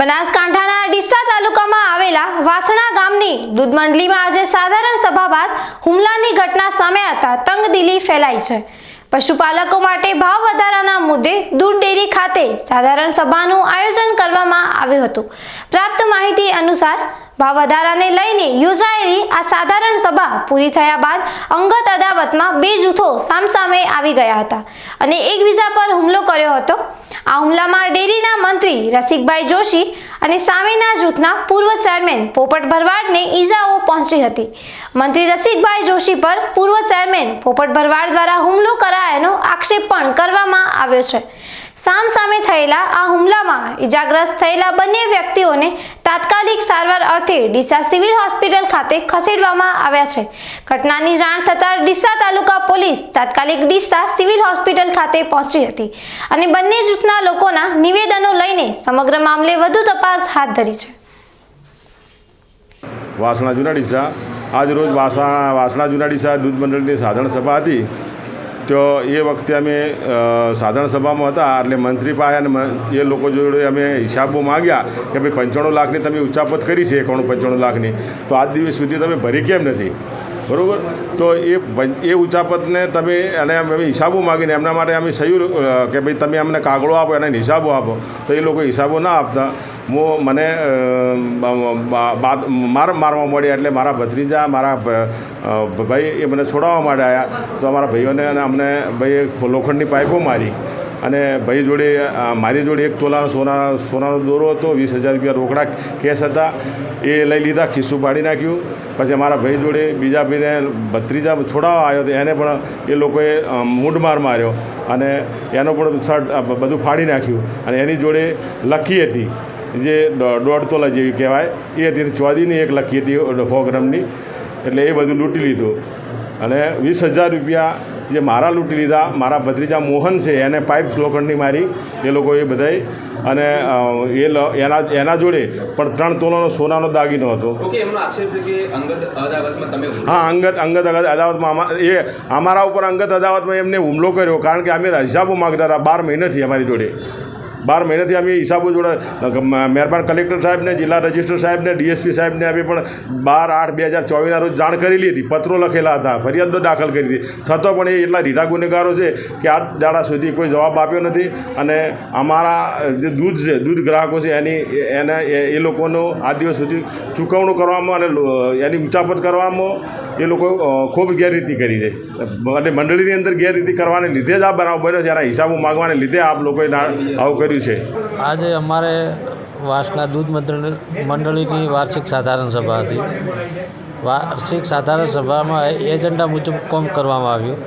બનાસકાંઠાના ડીસા તાલુકામાં આવેલા વાસણા ગામની દૂધ મંડળીમાં આજે સાધારણ સભા બાદ હુમલાની ઘટના સામે આવતા તંગદિલી ફેલાઈ છે. પશુપાલકો માટે ભાવ વધારાના મુદ્દે દૂધ ડેરી ખાતે સાધારણ સભાનું આયોજન કરવામાં આવ્યું હતું. પ્રાપ્ત માહિતી અનુસાર ભાવ વધારાને લઈને યોજાયેલી આ સાધારણ સભા પૂરી થયા બાદ અંગત અદાવતમાં બે જૂથો સામસામે આવી ગયા હતા અને એકબીજા પર હુમલો કર્યો હતો. આ હુમલામાં ડેરીના મંત્રી રસિકભાઈ જોશી અને સામેના જૂથના પૂર્વ ચેરમેન પોપટ ભરવાડને ઈજાઓ પહોંચી હતી. મંત્રી રસિકભાઈ જોશી પર પૂર્વ ચેરમેન પોપટ ભરવાડ દ્વારા હુમલો કરાયાનો આક્ષેપ પણ કરવામાં આવ્યો છે. સામ સામે થયેલા આ હુમલામાં ઈજાગ્રસ્ત થયેલા બંને વ્યક્તિઓને તાત્કાલિક સારવાર અર્થે ડીસા સિવિલ હોસ્પિટલ ખાતે ખસેડવામાં આવ્યા છે. ઘટનાની જાણ થતાં ડીસા તાલુકા પોલીસ તાત્કાલિક ડીસા સિવિલ હોસ્પિટલ ખાતે પહોંચી હતી અને બંને જૂથના લોકોના નિવેદનો લઈને સમગ્ર મામલે વધુ તપાસ હાથ ધરી છે. વાસણા જુના ડીસા. આજ વાસણા વાસણા જુના ડીસા દૂધ મંડળની સાધારણ સભા હતી. તો એ વખતે અમે સાધારણ સભામાં હતા, એટલે મંત્રી પાસે અને એ લોકો જોડે અમે હિસાબો માગ્યા કે ભાઈ પંચાણું લાખની તમે ઉચ્ચાપત કરી છે, એકાણું પંચાણું લાખની. તો આજ દિવસ સુધી તમે ભરી કેમ નથી? બરાબર? તો એ એ ઉચ્ચાપતને તમે અને અમે હિસાબો માગીને એમના માટે અમે સહયું કે ભાઈ તમે અમને કાગળો આપો, એને હિસાબો આપો. તો એ લોકો હિસાબો ના આપતા. હું મને માર, મારવા મળ્યા એટલે મારા ભત્રીજા, મારા ભાઈ એ મને છોડાવવા માટે આવ્યા તો અમારા ભાઈઓને અને અમને, ભાઈએ લોખંડની પાઇપો મારી. અને ભાઈ જોડે મારી જોડે એક તોલા, સોના, સોનાનો દોરો હતો, વીસ હજાર રૂપિયા રોકડા કેસ હતા. એ લઈ લીધા, ખિસ્સું પાડી નાખ્યું. પછી મારા ભાઈ જોડે બીજા ભાઈને ભત્રીજા છોડાવવા આવ્યો તો એને પણ એ લોકોએ મૂંઢમાર માર્યો. અને એનો પણ શર્ટ બધું ફાડી નાખ્યું. અને એની જોડે લકી હતી, જે દોઢ તોલા જેવી કહેવાય. એ હતી, ચોદીની એક લખી હતી સો ગ્રામની એટલે એ બધું લૂંટી લીધું. અને વીસ હજાર રૂપિયા જે મારા લૂંટી લીધા મારા ભત્રીજા મોહન છે એને પાઇપ લોખંડની મારી એ લોકો એ બધાય અને એ એના એના જોડે પણ ત્રણ તોલાનો સોનાનો દાગીનો હતો. ઓકે એમનો આક્ષેપ છે કે અંગત હા અંગત અંગત અગત અદાવતમાં એ અમારા ઉપર અંગત અદાવતમાં એમને હુમલો કર્યો કારણ કે અમે હિસાબો માગતા હતા બાર મહિનાથી અમારી જોડે. બાર મહિનાથી અમે હિસાબો જોડે મહેરબાન કલેક્ટર સાહેબને, જિલ્લા રજિસ્ટર સાહેબને, ડીએસપી સાહેબને અમે પણ બાર આઠ બે હજાર ચોવીસના રોજ જાણ કરેલી હતી, પત્રો લખેલા હતા, ફરિયાદો દાખલ કરી હતી. છતાં પણ એ એટલા રીઢા ગુનેગારો છે કે આ દાડા સુધી કોઈ જવાબ આપ્યો નથી અને અમારા જે દૂધ છે, દૂધ ગ્રાહકો છે, એની એને એ- લોકોનો આ દિવસ સુધી ચૂકવણું કરવામાં અને એની ઉચાપત કરવામાં એ લોકો ખૂબ ગેરરીતિ કરી છે. અને મંડળીની અંદર ગેરરીતિ કરવાને લીધે જ આ બનાવ બન્યો છે, એના હિસાબો માગવાને લીધે આપ લોકોએ આવું કર્યું છે? આજે અમારે વાસના દૂધ મંડળ મંડળીની વાર્ષિક સાધારણ સભા હતી. વાર્ષિક સાધારણ સભામાં એજન્ડા મુજબ કોમ કરવામાં આવ્યું.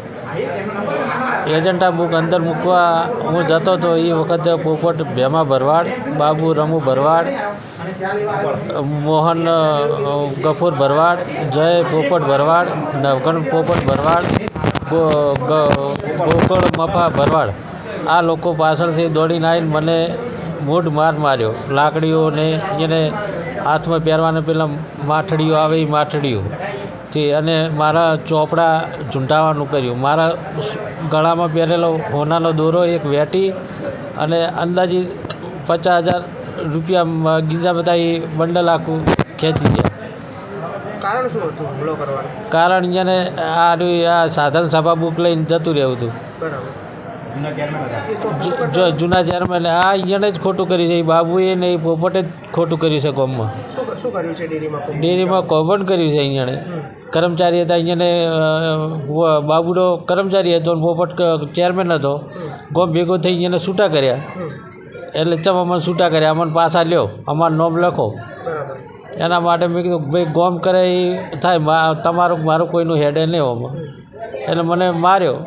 એજન્ડા બુક અંદર મૂકવા હું જતો હતો એ વખતે પોપટ ભેમા ભરવાડ, બાબુ રમુ ભરવાડ, મોહન ગફૂર ભરવાડ, જય પોપટ ભરવાડ, નવગણ પોપટ ભરવાડ ગોકળ મફા ભરવાડ. આ લોકો પાછળથી દોડીને આવીને મને મૂઢ માર માર્યો. લાકડીઓને એને હાથમાં પહેરવાને પહેલાં માઠડીઓ આવે એ માઠડીઓ અને મારા ચોપડા ઝૂંટાવાનું કર્યું. મારા ગળામાં પહેરેલો હોનાનો દોરો એક વેટી અને અંદાજિત પચાસ હજાર રૂપિયા ગીંજા બધા એ બંડલ આખું ખેંચી ગયા. કારણ શું હતું હુમલો કરવાનું? કારણ જેને આ આ સાધન સભા બુક લઈને જતું રહેવું હતું. બરાબર. જૂના ચેરમેન આ અહીંયાને જ ખોટું કર્યું છે. એ બાબુએ ને એ પોપટે જ ખોટું કર્યું છે કોમમાં. શું કર્યું છે ડેરીમાં? ડેરીમાં કૌભાંડ કર્યું છે અહીંયાને કર્મચારી હતા અહીંયાને બાબુડો કર્મચારી હતો અને પોપટ ચેરમેન હતો. ગોમ ભેગો થઈ અહીંયાને છૂટા કર્યા. એટલે ચમ અમને છૂટા કર્યા. અમને પાછા લ્યો. અમારું નોમ લખો. એના માટે મેં કીધું ભાઈ ગોમ કરે એ થાય તમારું મારું કોઈનું હેડે નહીં હોમાં. એટલે મને માર્યો.